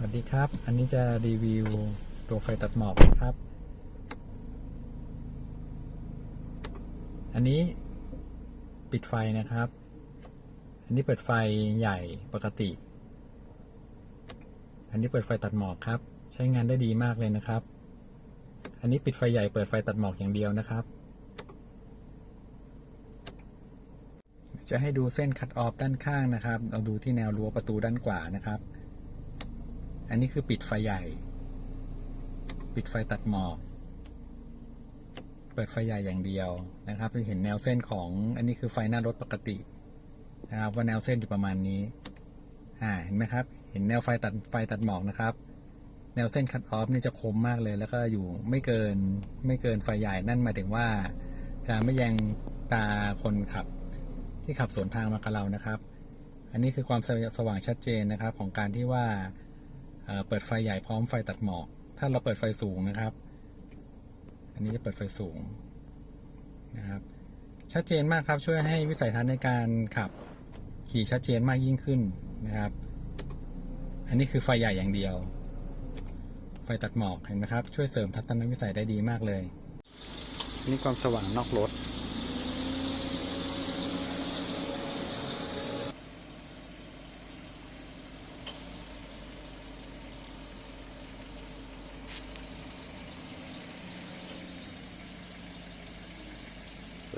สวัสดีครับ อันนี้จะรีวิวตัวไฟตัดหมอกนะครับ อันนี้ปิดไฟนะครับ อันนี้เปิดไฟใหญ่ปกติ อันนี้เปิดไฟตัดหมอกครับ ใช้งานได้ดีมากเลยนะครับ อันนี้ปิดไฟใหญ่เปิดไฟตัดหมอกอย่างเดียวนะครับ จะให้ดูเส้นคัดออฟด้านข้างนะครับเราดูที่แนวรั้วประตูด้านขวานะครับ อันนี้คือปิดไฟใหญ่ ปิดไฟตัดหมอก เปิดไฟใหญ่อย่างเดียวนะครับจะเห็นแนวเส้นของ อันนี้คือไฟหน้ารถปกตินะครับว่าแนวเส้นอยู่ประมาณนี้อ่าเห็นไหมครับ เห็นแนวไฟตัดไฟตัดหมอกนะครับ แนวเส้นคัดออฟนี่จะคมมากเลย แล้วก็อยู่ไม่เกินไม่เกินไฟใหญ่นั่นหมายถึงว่า จะไม่แยงตาคนขับที่ขับสวนทางมากับเรานะครับ อันนี้คือความสว่างชัดเจนนะครับ ของการที่ว่า เปิดไฟใหญ่พร้อมไฟตัดหมอก ถ้าเราเปิดไฟสูงนะครับ อันนี้จะเปิดไฟสูงนะครับ ชัดเจนมากครับช่วยให้วิสัยทัศน์ในการขับขี่ชัดเจนมากยิ่งขึ้นนะครับ อันนี้คือไฟใหญ่อย่างเดียว ไฟตัดหมอกเห็นไหมครับ ช่วยเสริมทัศนวิสัยได้ดีมากเลย นี่ความสว่างนอกรถ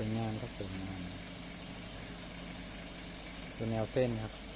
วยงามครับสวยงามตัวแนวเส้นครับ